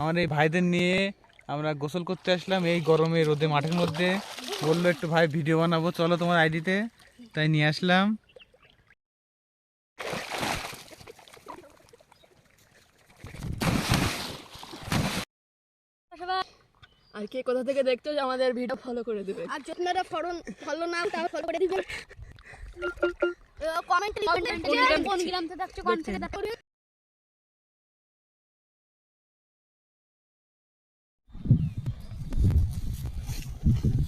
আমার এই ভাইদের নিয়ে আমরা গোসল করতে আসলাম এই গরমে রোদে মাঠের মধ্যে। বলল একটু ভাই ভিডিও বানাবো চলো তোমার আইডিতে। তাই নিয়ে আসলাম। আর কে কোথা থেকে দেখছ যে আমাদের ভিডিও ফলো করে দেবে? আর আপনারা ফলো ফলো না তাহলে ফলো করে দিবেন কমেন্ট কমেন্ট কোন গ্রাম থেকে দেখছ? কোন থেকে দেখছ? Mm-hmm.